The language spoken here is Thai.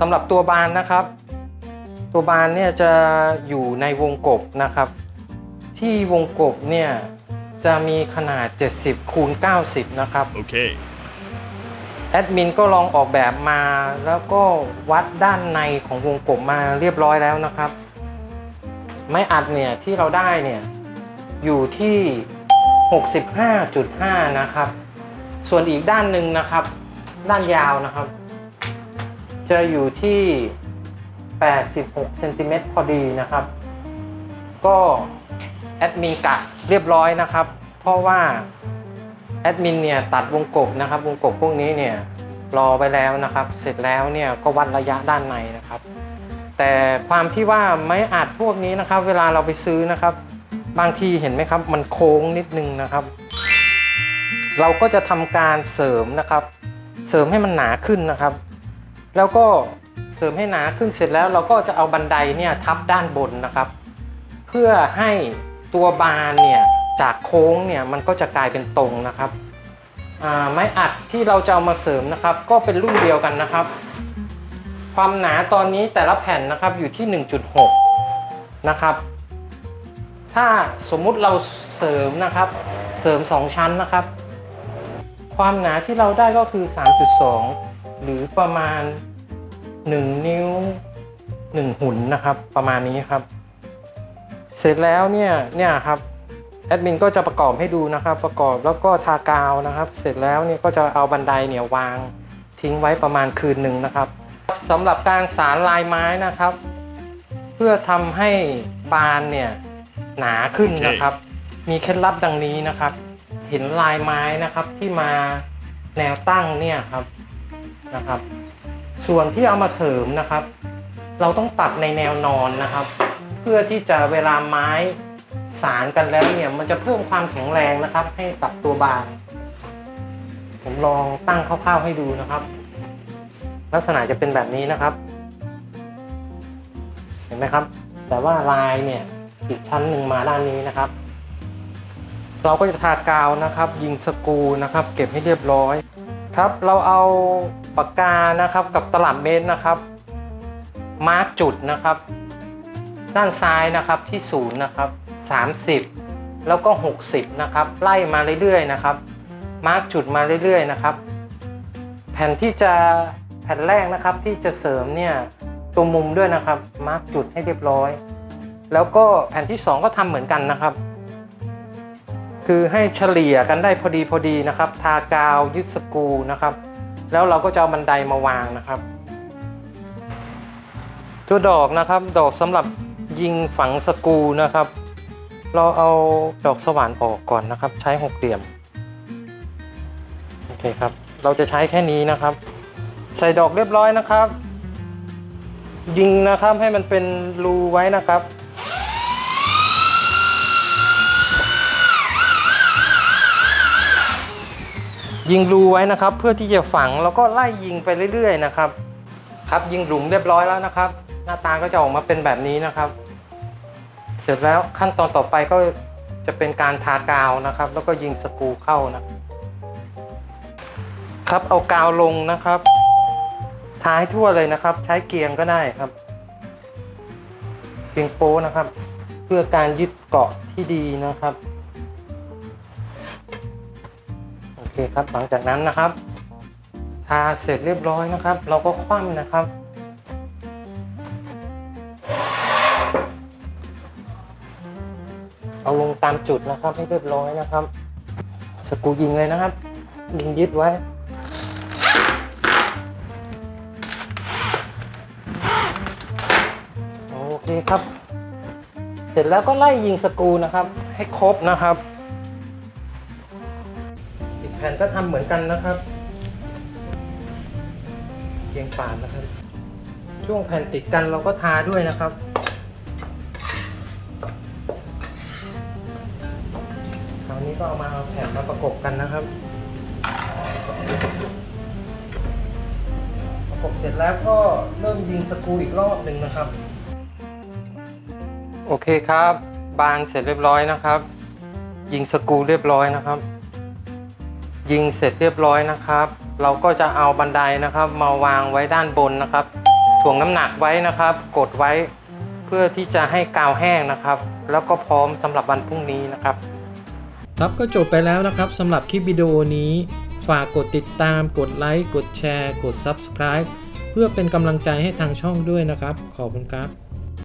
สำหรับตัวบานนะครับ ตัวบานเนี่ยจะอยู่ในวงกบนะครับ ที่วงกบเนี่ยจะมีขนาด 70คูณ90 นะครับ Okay. แอดมินก็ลองออกแบบมาแล้วก็วัดด้านในของวงกบมาเรียบร้อยแล้วนะครับ ไม้อัดเนี่ยที่เราได้เนี่ยอยู่ที่ 65.5 นะครับ ส่วนอีกด้านหนึ่งนะครับ ด้านยาวนะครับ จะอยู่ที่ 86เซนติเมตรพอดีนะครับ ก็แอดมินกะเรียบร้อยนะครับ เพราะว่าแอดมินเนี่ยตัดวงกบนะครับ วงกบพวกนี้เนี่ยรอไปแล้วนะครับ เสร็จแล้วเนี่ยก็วัดระยะด้านในนะครับ แต่ความที่ว่าไม้อัดพวกนี้นะครับ เวลาเราไปซื้อนะครับ บางทีเห็นไหมครับ มันโค้งนิดนึงนะครับ เราก็จะทำการเสริมนะครับ เสริมให้มันหนาขึ้นนะครับ แล้วก็เสริมให้หนาขึ้นเสร็จแล้วเราก็จะเอาบันไดเนี่ยทับด้านบนนะครับ เพื่อให้ตัวบานเนี่ยจากโค้งเนี่ยมันก็จะกลายเป็นตรงนะครับไม้อัดที่เราจะเอามาเสริมนะครับ ก็เป็นรุ่นเดียวกันนะครับ ความหนาตอนนี้แต่ละแผ่นนะครับอยู่ที่ 1.6 นะครับ ถ้าสมมุติเราเสริมนะครับเสริม 2 ชั้นนะครับ ความหนาที่เราได้ก็คือ 3.2 หรือประมาณ 1 นิ้ว 1 หุ่นนะครับ ประมาณนี้ครับ เสร็จแล้วเนี่ยเนี่ยครับแอดมินก็จะประกอบให้ดูนะครับ ประกอบแล้วก็ทากาวนะครับ เสร็จแล้วเนี่ยก็จะเอาบันไดเนี่ยวางทิ้งไว้ประมาณคืนหนึ่งนะครับสำหรับการสารลายไม้นะครับ เพื่อทำให้บานเนี่ยหนาขึ้นนะครับ มีเคล็ดลับดังนี้นะครับ เห็นลายไม้นะครับที่มาแนวตั้งเนี่ยครับ นะครับ ส่วนที่เอามาเสริมนะครับ เราต้องตัดในแนวนอนนะครับ เพื่อที่จะเวลาไม้สารกันแล้วเนี่ยมันจะเพิ่มความแข็งแรงนะครับ ให้กับตัวบานผมลองตั้งคร่าวๆให้ดูนะครับ ลักษณะจะเป็นแบบนี้นะครับ เห็นไหมครับ แต่ว่าลายเนี่ยอีกชั้นหนึ่งมาด้านนี้นะครับ เราก็จะทากาวนะครับ ยิงสกูนะครับ เก็บให้เรียบร้อย ครับเราเอาปากกานะครับกับตลับเมตรนะครับ มาร์กจุดนะครับ ด้านซ้ายนะครับที่ศูนย์นะครับ30 แล้วก็ 60นะครับไล่มาเรื่อยๆนะครับมาร์กจุดมาเรื่อยๆนะครับ แผ่นที่จะแผ่นแรกนะครับที่จะเสริมเนี่ยตัวมุมด้วยนะครับมาร์กจุดให้เรียบร้อย แล้วก็แผ่นที่ 2 ก็ทำเหมือนกันนะครับ คือให้เฉลี่ยกันได้พอดีพอดีนะครับ ทากาวยึดสกูนะครับ แล้วเราก็จะเอาบันไดมาวางนะครับ ตัวดอกนะครับ ดอกสำหรับยิงฝังสกูนะครับ เราเอาดอกสว่านออกก่อนนะครับ ใช้หกเหลี่ยมโอเคครับ เราจะใช้แค่นี้นะครับ ใส่ดอกเรียบร้อยนะครับ ยิงนะครับให้มันเป็นรูไว้นะครับ ยิงรูไว้นะครับ เพื่อที่จะฝังแล้วก็ไล่ยิงไปเรื่อยๆนะครับ ครับยิงหลุมเรียบร้อยแล้วนะครับ หน้าตาก็จะออกมาเป็นแบบนี้นะครับ เสร็จแล้วขั้นตอนต่อไปก็จะเป็นการทากาวนะครับ แล้วก็ยิงสกูเข้านะครับเอากาวลงนะครับทาให้ทั่วเลยนะครับ ใช้เกียงก็ได้ครับเกียงโป้นะครับ เพื่อการยึดเกาะที่ดีนะครับ คครับหลังจากนั้นนะครับ ทาเสร็จเรียบร้อยนะครับ เราก็คว่ำนะครับ เอาลงตามจุดนะครับให้เรียบร้อยนะครับ สกูยิงเลยนะครับยิงยึดไว้โอเคครับ เสร็จแล้วก็ไล่ยิงสกูนะครับ ให้ครบนะครับ ผ่นก็ทำเหมือนกันนะครับเรียงปานนะครับ ช่วงแผ่นติดกันเราก็ทาด้วยนะครับคราวนี้ก็เอามาเอาแผ่นมาประกบกันนะครับ ประกบเสร็จแล้วก็เริ่มยิงสกรูอีกรอบหนึ่งนะครับ โอเคครับ บานเสร็จเรียบร้อยนะครับ ยิงสกรูเรียบร้อยนะครับ ยิงเสร็จเรียบร้อยนะครับ เราก็จะเอาบันไดนะครับ มาวางไว้ด้านบนนะครับ ถ่วงน้ำหนักไว้นะครับ กดไว้เพื่อที่จะให้กาวแห้งนะครับ แล้วก็พร้อมสำหรับวันพรุ่งนี้นะครับ ครับก็จบไปแล้วนะครับสำหรับคลิปวิดีโอนี้ ฝากกดติดตาม กดไลค์ กดแชร์ กด Subscribe เพื่อเป็นกำลังใจให้ทางช่องด้วยนะครับ ขอบคุณครับ